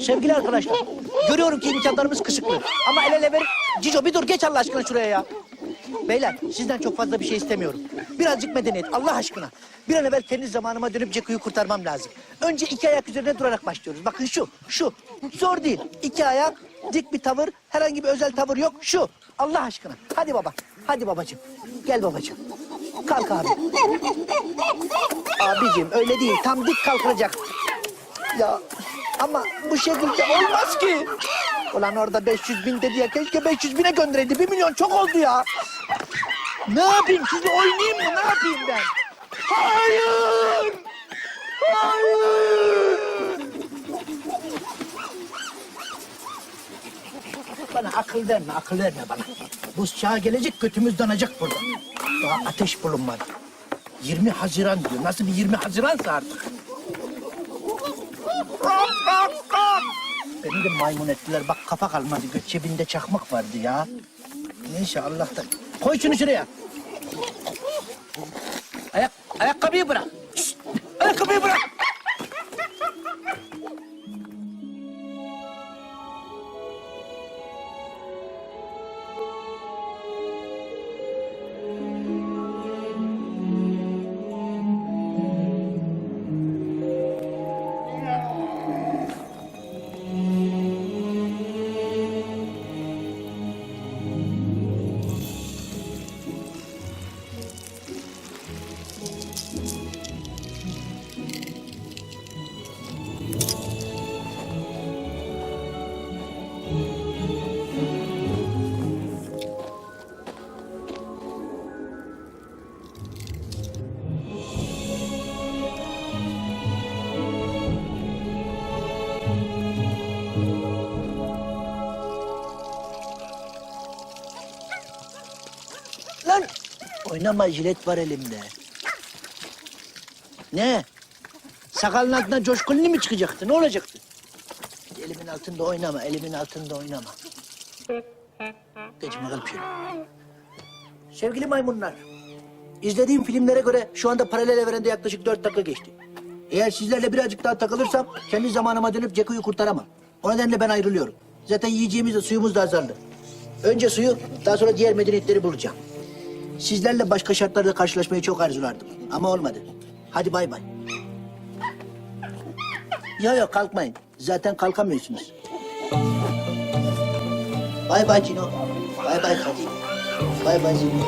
Sevgili arkadaşlar, görüyorum ki imkanlarımız kısıtlı. Ama el ele verip, Cico bir dur geç Allah aşkına şuraya ya. Beyler, sizden çok fazla bir şey istemiyorum. Birazcık medeniyet, Allah aşkına. Bir an evvel kendi zamanıma dönüp Ceko'yu kurtarmam lazım. Önce iki ayak üzerine durarak başlıyoruz. Bakın şu, şu. Zor değil. İki ayak, dik bir tavır, herhangi bir özel tavır yok. Şu, Allah aşkına. Hadi baba, hadi babacığım. Gel babacığım. Kalk abi. Abicim öyle değil, tam dik kalkacak. Ya ama bu şekilde olmaz ki. Ulan orada 500 bin dedi ya keşke 500 bine göndereydi. Bir milyon çok oldu ya. Ne yapayım sizi oynayayım mı ne yapayım ben? Hayır! Hayır! Bana akıl verme, akıl verme bana. Bu çağa gelecek götümüz donacak burada. Daha ateş bulunmadı. 20 Haziran diyor. Nasıl bir 20 Haziransa artık. De maymun ettiler. Bak kafa kalmadı. Göt cebinde çakmak vardı ya. Neyse Allah'tan. Koy şunu şuraya. Ayak, ayakkabıyı bırak. Şşt, ayakkabıyı bırak. Oynama jilet var elimde. Ne? Sakalın altından coşkunlu mi çıkacaktı? Ne olacaktı? Elimin altında oynama, elimin altında oynama. Geç bakalım şöyle. Sevgili maymunlar, izlediğim filmlere göre şu anda paralel evrende yaklaşık dört dakika geçti. Eğer sizlerle birazcık daha takılırsam kendi zamanıma dönüp Ceko'yu kurtaramam. O nedenle ben ayrılıyorum. Zaten yiyeceğimiz de suyumuz da azaldı. Önce suyu, daha sonra diğer medeniyetleri bulacağım. Sizlerle başka şartlarda karşılaşmayı çok arzulardım. Ama olmadı. Hadi bay bay. Yok yok kalkmayın. Zaten kalkamıyorsunuz. Bay bay Cino. Bay bay Kadir. Bay bay Cino.